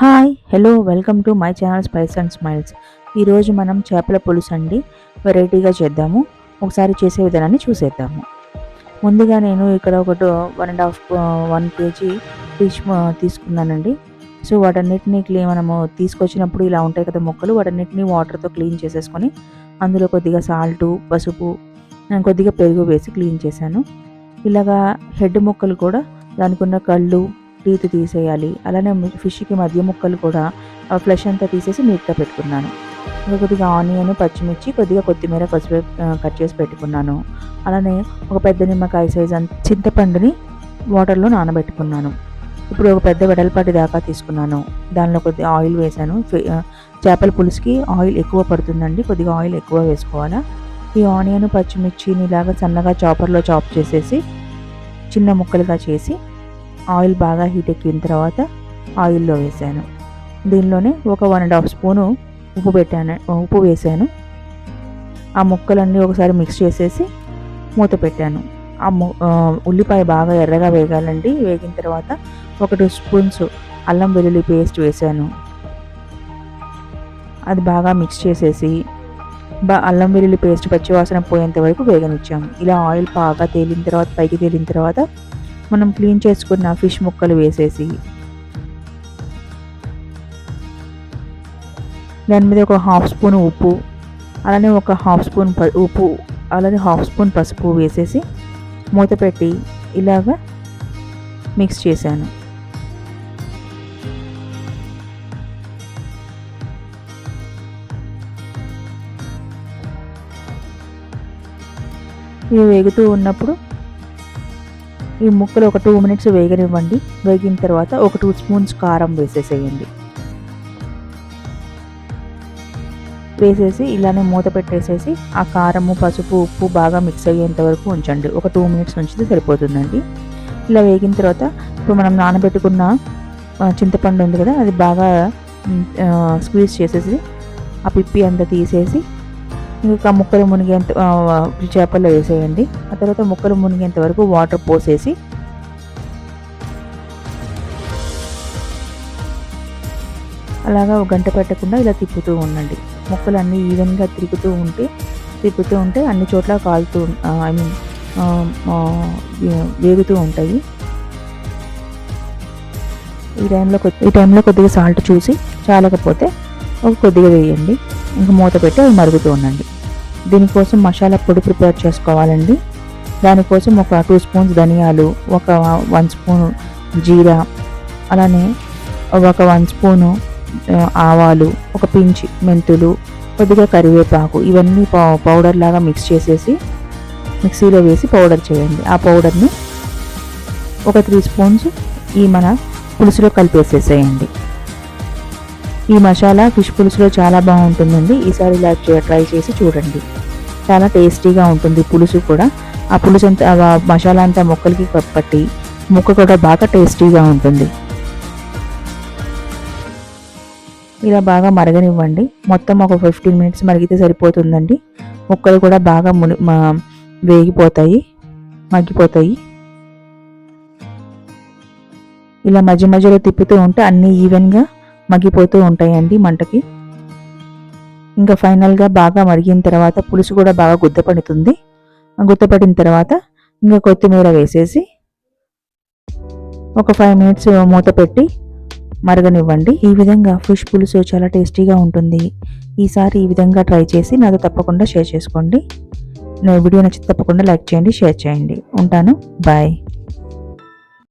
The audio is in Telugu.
Hi hello welcome to my channel spice and smiles. ఈరోజు మనం చేపల పులుసు అండి వెరైటీగా చేద్దాము. ఒకసారి చేసే విధానాన్ని చూసేద్దాము. ముందుగా నేను ఇక్కడ ఒకటి one and half one kg fish తీసుకున్నానండి. సో వాటన్నిటిని క్లీన్ మనము తీసుకొచ్చినప్పుడు ఇలా ఉంటాయి కదా మొక్కలు వాటన్నిటిని వాటర్తో క్లీన్ చేసేసుకొని అందులో కొద్దిగా సాల్టు పసుపు నేను కొద్దిగా పెరుగు వేసి క్లీన్ చేశాను. ఇలాగా హెడ్ ముక్కలు కూడా దానికి ఉన్న కళ్ళు టీత్ తీసేయాలి. అలానే ఫిష్కి మధ్య ముక్కలు కూడా ఫ్లెష్ అంతా తీసేసి నీట్గా పెట్టుకున్నాను. ఇంకా కొద్దిగా ఆనియన్ పచ్చిమిర్చి కొద్దిగా కొత్తిమీర పసుపు కట్ చేసి పెట్టుకున్నాను. అలానే ఒక పెద్ద నిమ్మకాయ సైజ్ అంత చింతపండుని వాటర్లో నానబెట్టుకున్నాను. ఇప్పుడు ఒక పెద్ద వెడల్పాటి దాకా తీసుకున్నాను. దానిలో కొద్దిగా ఆయిల్ వేసాను. చేపల పులుసుకి ఆయిల్ ఎక్కువ పడుతుందండి. కొద్దిగా ఆయిల్ ఎక్కువ వేసుకోవాలా. ఈ ఆనియన్ పచ్చిమిర్చిని ఇలాగా సన్నగా చాపర్లో చాప్ చేసేసి చిన్న ముక్కలుగా చేసి ఆయిల్ బాగా హీట్ ఎక్కిన తర్వాత ఆయిల్లో వేసాను. దీనిలోనే ఒక వన్ అండ్ హాఫ్ స్పూను ఉప్పు పెట్టాను ఉప్పు వేసాను. ఆ ముక్కలన్నీ ఒకసారి మిక్స్ చేసేసి మూత పెట్టాను. ఆ ఉల్లిపాయ బాగా ఎర్రగా వేగాలండి. వేగిన తర్వాత ఒక టూ స్పూన్స్ అల్లం వెల్లుల్లి పేస్ట్ వేసాను. అది బాగా మిక్స్ చేసేసి బా అల్లం వెల్లుల్లి పేస్ట్ పచ్చివాసన పోయేంత వరకు వేగనిచ్చాము. ఇలా ఆయిల్ బాగా తేలిన తర్వాత పైకి తేలిన తర్వాత మనం క్లీన్ చేసుకున్న ఫిష్ ముక్కలు వేసేసి దాని మీద ఒక హాఫ్ స్పూన్ ఉప్పు అలానే ఒక హాఫ్ స్పూన్ ఉప్పు అలానే హాఫ్ స్పూన్ పసుపు వేసేసి మూత పెట్టి ఇలాగ మిక్స్ చేశాను. ఇవి వేగుతూ ఉన్నప్పుడు ఈ ముక్కలు ఒక టూ మినిట్స్ వేగనివ్వండి. వేగిన తర్వాత ఒక టూ స్పూన్స్ కారం వేసేసేయండి. వేసేసి ఇలానే మూత పెట్టేసేసి ఆ కారము పసుపు ఉప్పు బాగా మిక్స్ అయ్యేంత వరకు ఉంచండి. ఒక టూ మినిట్స్ ఉంచితే సరిపోతుందండి. ఇలా వేగిన తర్వాత ఇప్పుడు మనం నానబెట్టుకున్న చింతపండు ఉంది కదా అది బాగా స్క్వీజ్ చేసేసి ఆ పిప్పి అంతా తీసేసి ఇంకా ముక్కలు మునిగేంత చేపల్లో వేసేయండి. ఆ తర్వాత ముక్కలు మునిగేంత వరకు వాటర్ పోసేసి అలాగా ఒక గంట పెట్టకుండా ఇలా తిప్పుతూ ఉండండి. ముక్కలు అన్నీ ఈవెన్గా తిరుగుతూ ఉంటే తిప్పుతూ ఉంటే అన్ని చోట్ల కాలుతూ ఐ మీన్ వేగుతూ ఉంటాయి. ఈ టైంలో ఈ టైంలో కొద్దిగా సాల్ట్ చూసి చాలకపోతే ఒక కొద్దిగా వేయండి. ఇంకా మూత పెట్టి అవి మరుగుతూ ఉండండి. దీనికోసం మసాలా పొడి ప్రిపేర్ చేసుకోవాలండి. దానికోసం ఒక టూ స్పూన్స్ ధనియాలు ఒక వన్ స్పూన్ జీరా అలానే ఒక వన్ స్పూను ఆవాలు ఒక పించి మెంతులు కొద్దిగా కరివేపాకు ఇవన్నీ పౌడర్ లాగా మిక్స్ చేసేసి మిక్సీలో వేసి పౌడర్ చేయండి. ఆ పౌడర్ని ఒక త్రీ స్పూన్స్ ఈ మన పులుసులో కలిపేసేసేయండి. ఈ మసాలా ఫిష్ పులుసులో చాలా బాగుంటుందండి. ఈసారి ఇలా ట్రై చేసి చూడండి. చాలా టేస్టీగా ఉంటుంది పులుసు కూడా. ఆ పులుసు అంతా మసాలా అంతా మొక్కలకి పట్టి ముక్క కూడా బాగా టేస్టీగా ఉంటుంది. ఇలా బాగా మరగనివ్వండి. మొత్తం ఒక ఫిఫ్టీన్ మినిట్స్ మరిగితే సరిపోతుందండి. ముక్కలు కూడా బాగా ముని వేగిపోతాయి మగ్గిపోతాయి. ఇలా మధ్య మధ్యలో తిప్పుతూ ఉంటే అన్నీ ఈవెన్గా మగ్గిపోతూ ఉంటాయండి మంటకి. ఇంకా ఫైనల్గా బాగా మరిగిన తర్వాత పులుసు కూడా బాగా గుద్దపడుతుంది. గుద్దపడిన తర్వాత ఇంకా కొత్తిమీర వేసేసి ఒక ఫైవ్ మినిట్స్ మూత పెట్టి మరగనివ్వండి. ఈ విధంగా ఫిష్ పులుసు చాలా టేస్టీగా ఉంటుంది. ఈసారి ఈ విధంగా ట్రై చేసి నాతో తప్పకుండా షేర్ చేసుకోండి. నా వీడియో నచ్చితే తప్పకుండా లైక్ చేయండి షేర్ చేయండి. ఉంటాను. బాయ్.